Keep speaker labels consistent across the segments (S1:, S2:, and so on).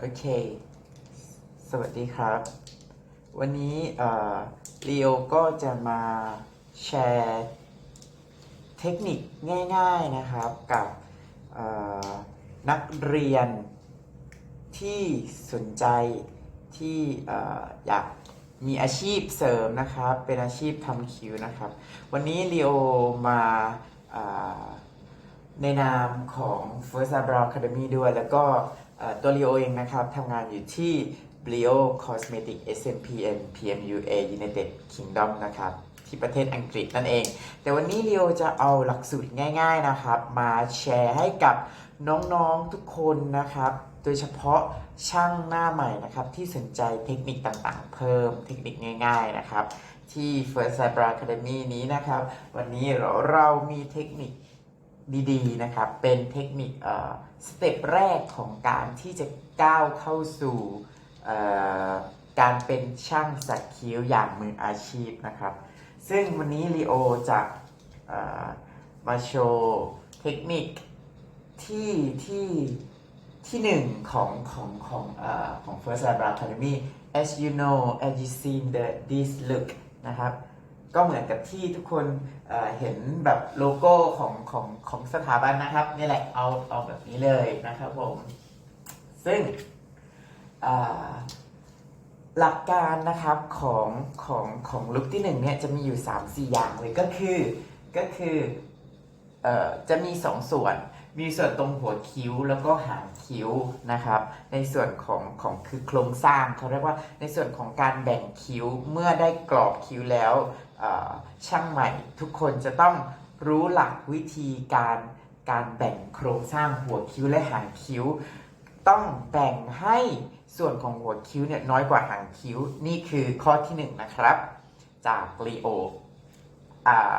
S1: โอเค สวัสดีครับ วันนี้เอ่อลีโอก็จะมาแชร์เทคนิคง่ายๆนะครับกับเอ่อนักเรียนที่สนใจที่เอ่ออยากมีอาชีพเสริมนะครับ เป็นอาชีพทำคิวนะครับ วันนี้ลีโอมาอ่อในนามของ First Eyebrow Academy ด้วย แล้วก็ ตัว Leo เองนะครับทำงานอยู่ที่ Bleo Cosmetic SMPN PMUA United Kingdom นะครับที่ประเทศอังกฤษนั่นเอง แต่วันนี้ Leo จะเอาหลักสูตรง่ายๆนะครับ มาแชร์ให้กับน้องๆทุกคนนะครับ โดยเฉพาะช่างหน้าใหม่นะครับที่สนใจเทคนิคต่างๆ เพิ่มเทคนิคง่าย ๆนะครับ ที่ First Eyebrow Academy นี้นะครับ วันนี้เราเรามีเทคนิค ดีๆนะครับ เป็นเทคนิคสเต็ปแรกของการที่จะก้าวเข้าสู่การเป็นช่างสักคิ้วอย่างมืออาชีพนะครับ ซึ่งวันนี้ลีโอจะมาโชว์เทคนิคที่ที่ที่หนึ่งของของของเอ่อของ First Eyebrow Academy as you know as you seen the this look นะครับ ก็เหมือนกับที่ทุกคนเเห็นแบบโลโก้ของของของสถาบันนะครับนี่แหละเอาเอาแบบนี้เลยนะครับผม ซึ่งหลักการนะครับของของของลุคที่หนึ่งเนี่ยจะมีอยู่ 3-4 อย่างเลยก็คือก็คือ จะมี2ส่วน มีส่วนตรงหัวคิ้วแล้วก็หางคิ้วนะครับ ในส่วนของของคือโครงสร้างเขาเรียกว่าในส่วนของการแบ่งคิ้วเมื่อได้กรอบคิ้วแล้วช่างใหม่ทุกคนจะต้องรู้หลักวิธีการการแบ่งโครงสร้างหัวคิ้วและหางคิ้ว ต้องแบ่งให้ส่วนของหัวคิ้วเนี่ยน้อยกว่าหางคิ้วนี่คือข้อที่หนึ่งนะครับจากลีโออ่า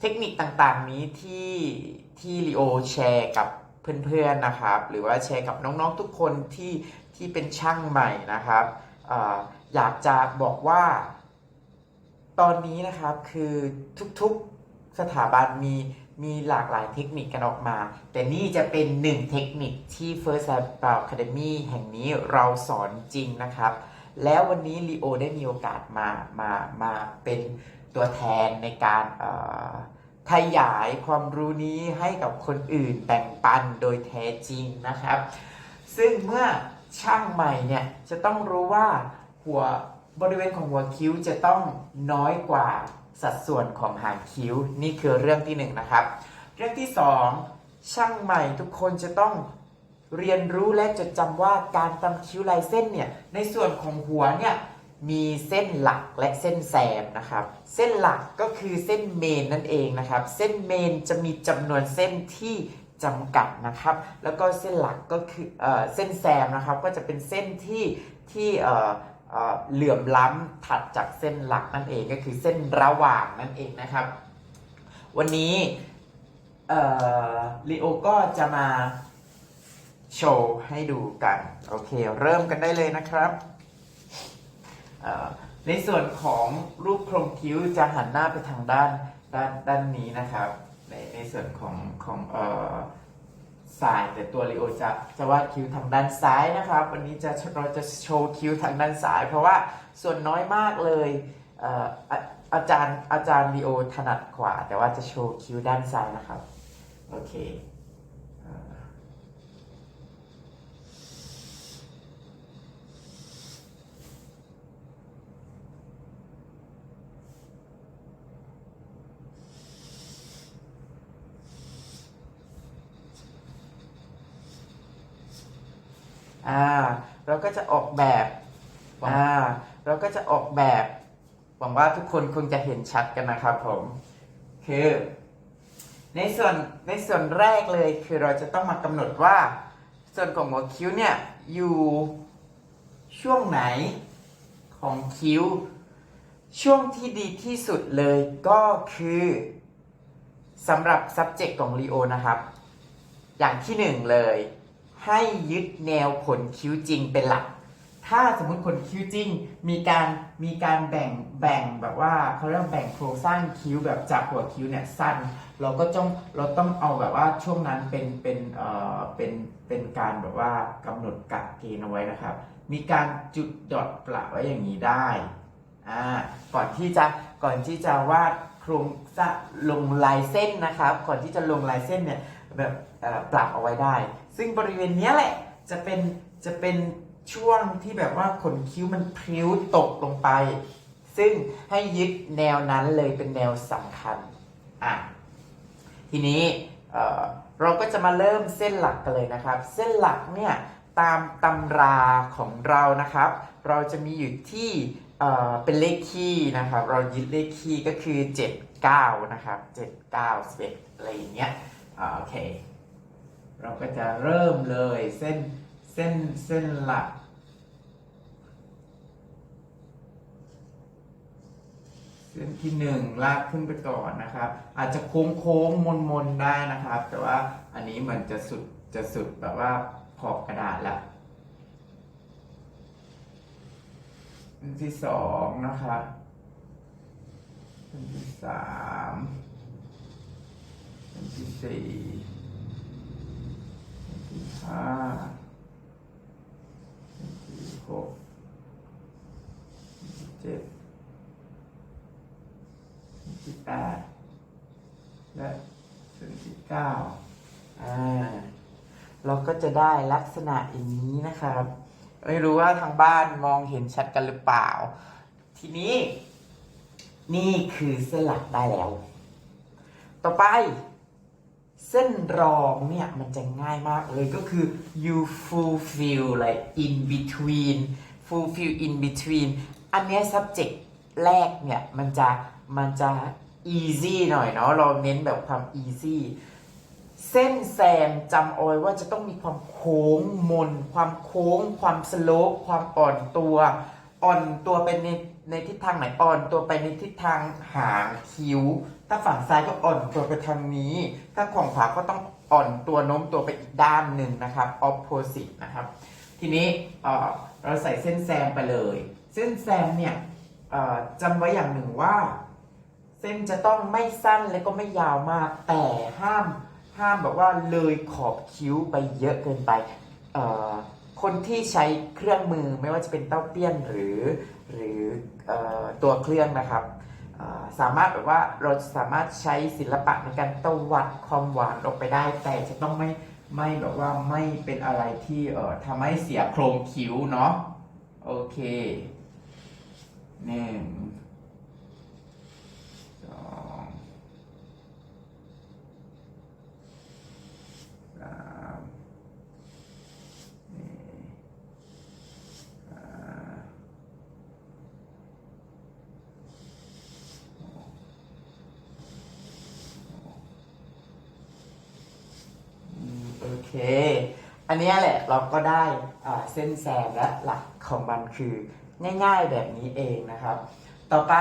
S1: เทคนิคต่างๆนี้ที่ที่ลีโอแชร์กับเพื่อนๆนะครับ หรือว่าแชร์กับน้องๆทุกคนที่ที่เป็นช่างใหม่นะครับออยากจะบอกว่า ตอนนี้นะครับคือทุกๆสถาบันมีมีหลากหลายเทคนิคกันออกมา แต่นี่จะเป็นหนึ่งเทคนิคที่ First Eyebrow Academy แห่งนี้เราสอนจริงนะครับ แล้ววันนี้ลีโอได้มีโอกาสมามามาเป็น ตัวแทนในการขยายความรู้นี้ให้กับคนอื่นแบ่งปันโดยแท้จริงนะครับ ซึ่งเมื่อช่างใหม่เนี่ยจะต้องรู้ว่าหัวบริเวณของหัวคิ้วจะต้องน้อยกว่าสัดส่วนของหางคิ้วนี่คือเรื่องที่หนึ่งนะครับ เรื่องที่สองช่างใหม่ทุกคนจะต้องเรียนรู้และจดจำว่าการตำคิ้วลายเส้นเนี่ยในส่วนของหัวเนี่ย มีเส้นหลักและเส้นแซมนะครับ เส้นหลักก็คือเส้นเมนนั่นเองนะครับ เส้นเมนจะมีจำนวนเส้นที่จำกัดนะครับ แล้วก็เส้นหลักก็คือเออเส้นแซมนะครับ ก็จะเป็นเส้นที่ที่เอ่อเหลื่อมล้ำถัดจากเส้นหลักนั่นเองก็คือเส้นระหว่างนั่นเองนะครับ วันนี้เอ่อลีโอก็จะมาโชว์ให้ดูกัน โอเค เริ่มกันได้เลยนะครับ ในส่วนของรูปโครงคิ้วจะหันหน้าไปทางด้านด้านด้านนี้นะครับ ในในส่วนของของเอ่อซ้ายแต่ตัวลีโอจะจะวาดคิ้วทางด้านซ้ายนะครับ วันนี้จะเราจะโชว์คิ้วทางด้านซ้าย เพราะว่าส่วนน้อยมากเลยเอ่ออาจารย์อาจารย์ลีโอถนัดกว่าแต่ว่าจะโชว์คิ้วด้านซ้ายนะครับ โอเค อ่าเราก็จะออกแบบอ่าเราก็จะออกแบบหวังว่าทุกคนคงจะเห็นชัดกันนะครับผม คือ ในส่วนในส่วนแรกเลยคือเราจะต้องมากำหนดว่า ส่วนของหัวคิ้วเนี่ยอยู่ช่วงไหนของคิ้ว ช่วงที่ดีที่สุดเลยก็คือสำหรับ subject ของ Leo นะครับ อย่างที่หนึ่งเลย ให้ยึดแนวขนคิ้วจริงเป็นหลัก ถ้าสมมุติคนคิ้วจริง มีการมีการแบ่งแบ่งแบบว่าเขาเรียกว่าแบ่งโครงสร้างคิ้วแบบจากหัวคิ้วเนี่ยสั้น เราก็ต้องเราต้องเอาแบบว่าช่วงนั้นเป็นเป็นเอ่อเป็นเป็นการแบบว่ากำหนดกะเกณฑ์เอาไว้นะครับ มีการจุดดอทประไว้อย่างนี้ได้อ่าก่อนที่จะ ก่อนที่จะวาดโครงสร้างลงลายเส้นนะครับ ก่อนที่จะลงลายเส้นเนี่ยแบบปรับเอาไว้ได้ ซึ่งบริเวณนี้แหละจะเป็นจะเป็นช่วงที่แบบว่าขนคิ้วมันพริ้วตกลงไป ซึ่งให้ยึดแนวนั้นเลยเป็นแนวสำคัญอะทีนี้เราก็จะมาเริ่มเส้นหลักกันเลยนะครับ เส้นหลักเนี่ยตามตำราของเรานะครับ เราจะมีอยู่ที่เอ่อเป็นเลขคี่นะครับ เรายึดเลขคี่ก็คือ 7 9 นะครับ 7 9 11อะไรอย่างเงี้ยโอเค เราก็จะเริ่มเลยเส้นเส้นเส้นหลักเส้นที่หนึ่งลากขึ้นไปก่อนนะครับ อาจจะโค้งโค้งมนมนได้นะครับ แต่ว่าอันนี้เหมือนจะสุดจะสุดแบบว่าขอบกระดาษละ เส้นที่สองนะครับเส้นที่สามเส้นที่สี่เส้นที่ห้าเส้นที่หกเส้นที่เจ็ดเส้นที่แปดและเส้นที่เก้าอ่าเราก็จะได้ลักษณะอย่างนี้นะครับ ไม่รู้ว่าทางบ้านมองเห็นชัดกันหรือเปล่า ทีนี้ นี่คือเส้นหลักได้แล้ว ต่อไป เส้นรองเนี่ยมันจะง่ายมากเลยก็คือ you fulfill like in between fulfill in between อันนี้ subject แรกเนี่ย มันจะมันจะ easy หน่อยเนาะเราเน้นแบบความ easy เส้นแซมจำเอาไว้ว่าจะต้องมีความโค้งมน ความโค้ง ความสโลปความอ่อนตัว อ่อนตัวไปในในทิศทางไหนอ่อนตัวไปในทิศทางหางคิ้ว ถ้าฝั่งซ้ายก็อ่อนตัวไปทางนี้ ถ้าฝั่งขวาก็ต้องอ่อนตัวโน้มตัวไปอีกด้านหนึ่งนะครับ opposite นะครับ ทีนี้เราใส่เส้นแซมไปเลย เส้นแซมเนี่ยจำไว้อย่างหนึ่งว่า เส้นจะต้องไม่สั้นและก็ไม่ยาวมากแต่ห้าม ห้ามแบบว่าเลยขอบคิ้วไปเยอะเกินไปเอ่อคนที่ใช้เครื่องมือไม่ว่าจะเป็นเต้าเปี้ยนหรือหรือเอ่อตัวเครื่องนะครับสามารถแบบว่าเราสามารถใช้ศิลปะในการตวัดความหวานออกไปได้ แต่จะต้องไม่ไม่แบบว่าไม่เป็นอะไรที่เอ่อทำให้เสียโครงคิ้วเนาะโอเคหนึ่ง สองสามสี่ห้าอืมโอ เค อันนี้แหละเราก็ได้เส้นแซมและหลักของมันคือง่ายๆแบบนี้เองนะครับ ต่อไป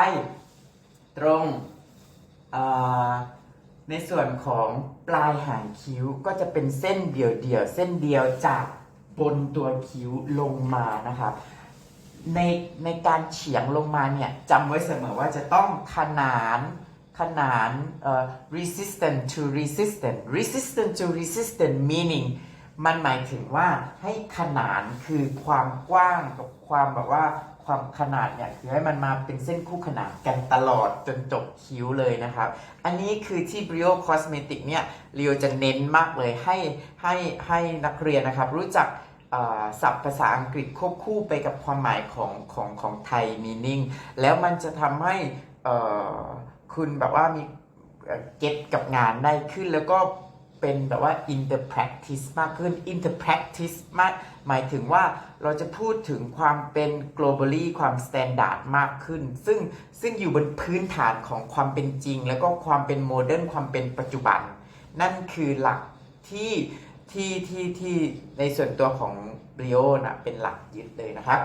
S1: ตรงในส่วนของปลายหางคิ้วก็จะเป็นเส้นเดี่ยวๆเส้นเดียวจากบนตัวคิ้วลงมานะครับ ในในการเฉียงลงมาเนี่ยจำไว้เสมอว่าจะต้องขนาน ขนาน resistant to resistant resistant to resistant meaning มันหมายถึงว่าให้ขนานคือความกว้างกับความแบบว่าความขนาดเนี่ยคือให้มันมาเป็นเส้นคู่ขนานกันตลอดจนจบคิ้วเลยนะครับ อันนี้คือที่ Brio Cosmetic เนี่ยเรียวจะเน้นมากเลยให้ให้ให้นักเรียนนะครับ รู้จักศัพท์ภาษาอังกฤษควบคู่ไปกับความหมายของของของไทย meaning แล้วมันจะทำให้อ่อ คุณแบบว่ามีเก็ตกับงานได้ขึ้นแล้วก็เป็นแบบว่า in the practice มากขึ้น in the practice มากหมายถึงว่าเราจะพูดถึงความเป็น globally ความ standard มากขึ้น ซึ่งซึ่งอยู่บนพื้นฐานของความเป็นจริง แล้วก็ความเป็นโมเดิร์นความเป็นปัจจุบัน นั่นคือหลักที่ที่ที่ที่ในส่วนตัวของเรียนะเป็นหลักยึดเลยนะครับ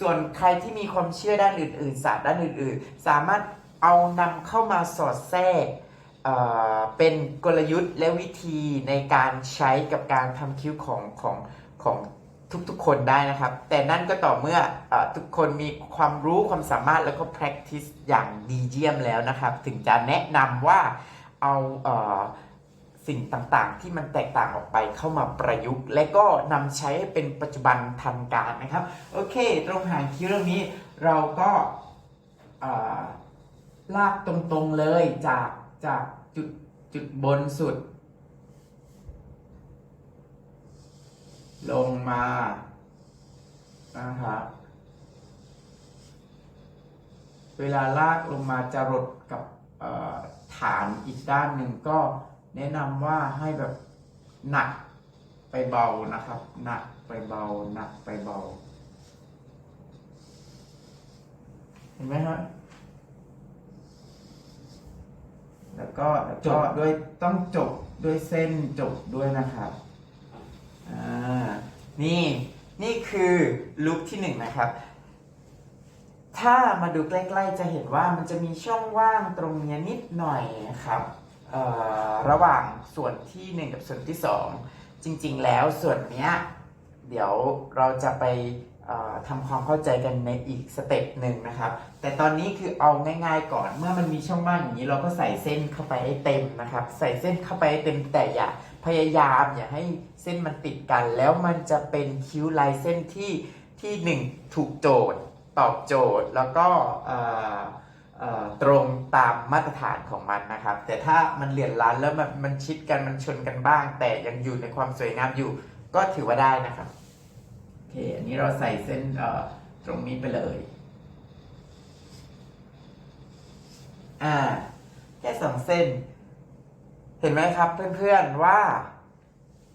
S1: ส่วนใครที่มีความเชื่อด้านอื่น ๆ ศาสตร์ด้านอื่น ๆ สามารถ เอานำเข้ามาสอดแทรกเป็นกลยุทธ์และวิธีในการใช้กับการทำคิ้วของของของทุกๆคนได้นะครับ แต่นั่นก็ต่อเมื่ออทุกคนมีความรู้ความสามารถแล้วก็ practice อย่างดีเยี่ยมแล้วนะครับ ถึงจะแนะนำว่าเอาเออสิ่งต่างๆ ที่มันแตกต่างออกไปเข้ามาประยุกต์ และก็นำใช้ให้เป็นปัจจุบันทันการนะครับ โอเค ตรงหางคิ้วเรื่องนี้เราก็ ลากตรงๆเลยจากจากจุดจุดบนสุด ลงมานะครับเวลาลากลงมาจะรดกับฐานอีกด้านหนึ่งก็แนะนำว่าให้แบบหนักไปเบานะครับ หนักไปเบา หนักไปเบา เห็นไหมครับ แล้วก็จบด้วยต้องจบด้วยเส้นจบด้วยนะครับอ่านี่นี่คือลุคที่หนึ่งนะครับ ถ้ามาดูใกล้ๆจะเห็นว่ามันจะมีช่องว่างตรงเนี้ยนิดหน่อยนะครับเอ่อระหว่างส่วนที่หนึ่งกับส่วนที่สองจริงๆแล้วส่วนเนี้ย เดี๋ยวเราจะไป ทำความเข้าใจกันในอีกสเต็ปหนึ่งนะครับ แต่ตอนนี้คือเอาง่ายๆก่อน เมื่อมันมีช่องว่างอย่างนี้เราก็ใส่เส้นเข้าไปให้เต็มนะครับ ใส่เส้นเข้าไปให้เต็มแต่อย่าพยายามอย่าให้เส้นมันติดกัน แล้วมันจะเป็นคิ้วลายเส้นที่ที่หนึ่งถูกโจทย์ ตอบโจทย์ แล้วก็ตรงตามมาตรฐานของมันนะครับ แต่ถ้ามันเหลื่อนล้านแล้วมันมันชิดกันมันชนกันบ้าง แต่ยังอยู่ในความสวยงามอยู่ ก็ถือว่าได้นะครับ เคอันนี้เราใส่เส้นตรงนี้ไปเลยอ่าแค่สองเส้น เห็นไหมครับเพื่อนๆว่า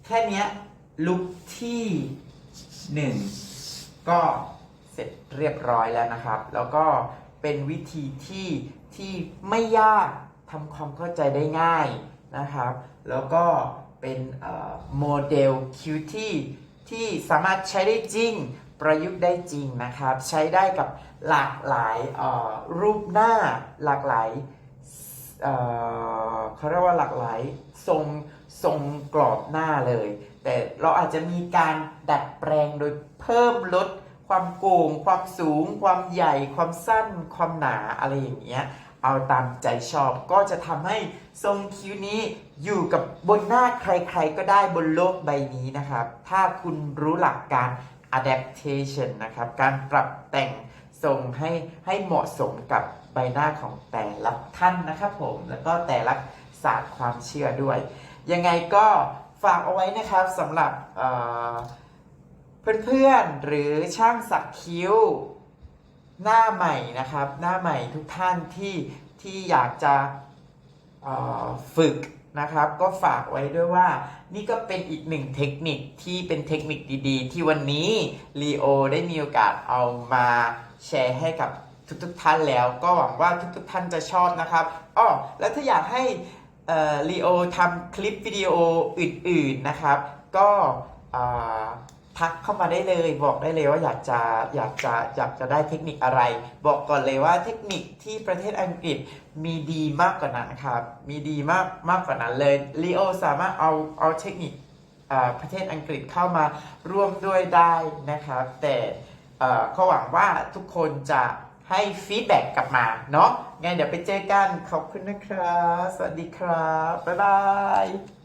S1: แค่เนี้ยลุกที่หนึ่งก็เสร็จเรียบร้อยแล้วนะครับ แล้วก็เป็นวิธีที่ที่ไม่ยากทำความเข้าใจได้ง่ายนะครับ แล้วก็เป็นโมเดลคิวที่ ที่สามารถใช้ได้จริง ประยุกต์ได้จริงนะครับ ใช้ได้กับหลากหลายรูปหน้าหลากหลายเขาเรียกว่าหลากหลายทรงทรงกรอบหน้าเลย แต่เราอาจจะมีการดัดแปลงโดยเพิ่มลดความโก่งความสูง ความใหญ่ ความสั้น ความหนาอะไรอย่างเงี้ย เอาตามใจชอบก็จะทำให้ทรงคิ้วนี้อยู่กับบนหน้าใครๆก็ได้บนโลกใบนี้นะครับ ถ้าคุณรู้หลักการ adaptation นะครับ การปรับแต่งทรงให้ให้เหมาะสมกับใบหน้าของแต่ละท่านนะครับผม แล้วก็แต่ละศาสตร์ความเชื่อด้วย ยังไงก็ฝากเอาไว้นะครับสำหรับเเพื่อนๆหรือช่างสักคิ้ว หน้าใหม่นะครับ หน้าใหม่ทุกท่านที่ที่อยากจะฝึกนะครับ ก็ฝากไว้ด้วยว่า นี่ก็เป็นอีกหนึ่งเทคนิคที่เป็นเทคนิคดีๆ ที่วันนี้ลีโอได้มีโอกาสเอามาแชร์ให้กับทุกๆท่านแล้ว ก็หวังว่าทุกๆท่านจะชอบนะครับอ้อแล้วถ้าอยากให้ลีโอทำคลิปวิดีโออื่นๆนะครับ ก็ ทักเข้ามาได้เลย บอกได้เลยว่าอยากจะอยากจะอยากจะได้เทคนิคอะไร บอกก่อนเลยว่าเทคนิคที่ประเทศอังกฤษมีดีมากกว่านั้นครับมีดีมากมากกว่านั้นเลยลีโอสามารถเอาเอาเทคนิคประเทศอังกฤษเข้ามาร่วมด้วยได้นะครับ แต่เอ่อก็หวังว่าทุกคนจะให้ฟีดแบ็กกลับมาเนาะงั้นเดี๋ยวไปเจอกันขอบคุณนะครับ สวัสดีครับ บ๊ายบาย